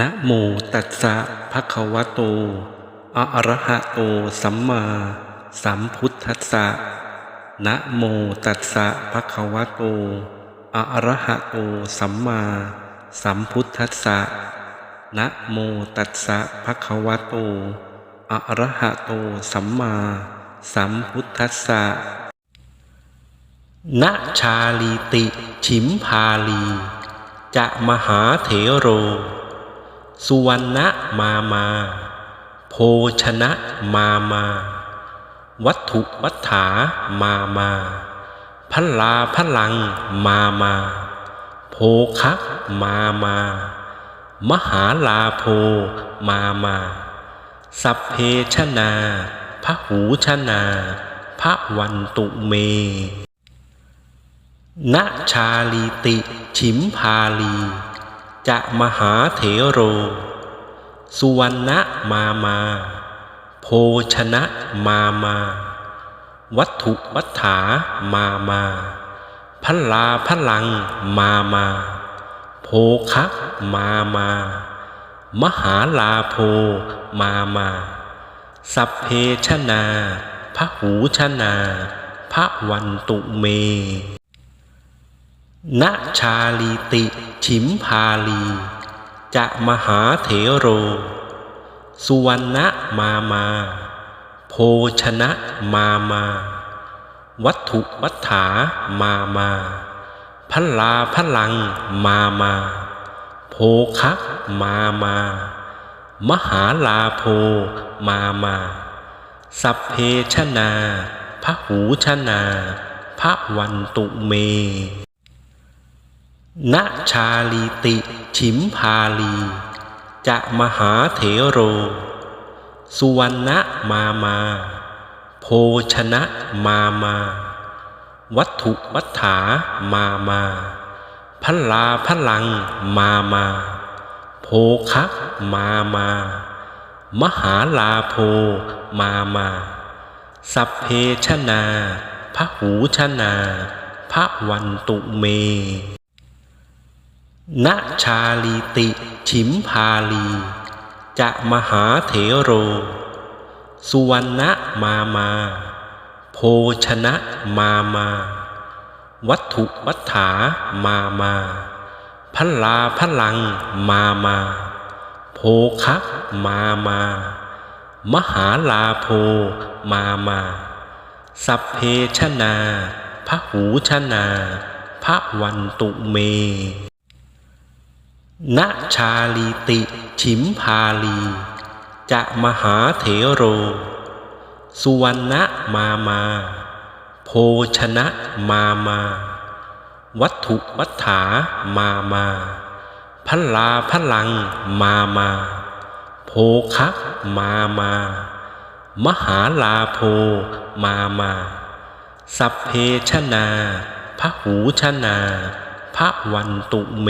นะโมตัสสะภะคะวะโต อะระหะโต สัมมาสัมพุทธัสสะนะโมตัสสะภะคะวะโต อะระหะโต สัมมาสัมพุทธัสสะนะโมตัสสะภะคะวะโต อะระหะโต สัมมาสัมพุทธัสสะณชาลีติ ฉิมพาลี จะมหาเถโร สุวรรณมามา โภชนะมามา วัตถุวัฏฐามามาพลาพลังมามา โภคะมามา มหาลาโภมามา สัพเพชนาพระหูชนาพระวันตุเมณชาลีติ ฉิมพาลี จะมหาเถโร สุวรรณมามา โภชนะมามา วัตถุวัฏฐามามาพลาพลังมามา โภคะมามา มหาลาโภมามา สัพเพชนาพระหูชนาพระวันตุเมณชาลีติ ฉิมพาลี จะมหาเถโร สุวรรณมามา โภชนะมามา วัตถุวัฏฐามามาพลาพลังมามา โภคะมามา มหาลาโภมามา สัพเพชนาพหูชนาพระวันตุเม ณชาลีติฉิมพาลี จะมหาเถโร สุวรรณมามา โภชนะมามา วัตถุวัฏฐามามาพลาพลังมามา โภคะมามา มหาลาโภมามา สัพเพชนาพหูชนาพระวันตุเม ณชาลีติฉิมพาลี จะมหาเถโร สุวรรณมามา โภชนะมามา วัตถุวัฏฐามามาพลาพลังมามา โภคะมามา มหาลาโภมามา สัพเพชนาพหูชนาพระวันตุเม ณชาลีติฉิมพาลี จะมหาเถโร สุวรรณมามา โภชนะมามา วัตถุวัฏฐามามาพลาพลังมามา โภคะมามา มหาลาโภมามา สัพเพชนาพหูชนาพระวันตุเม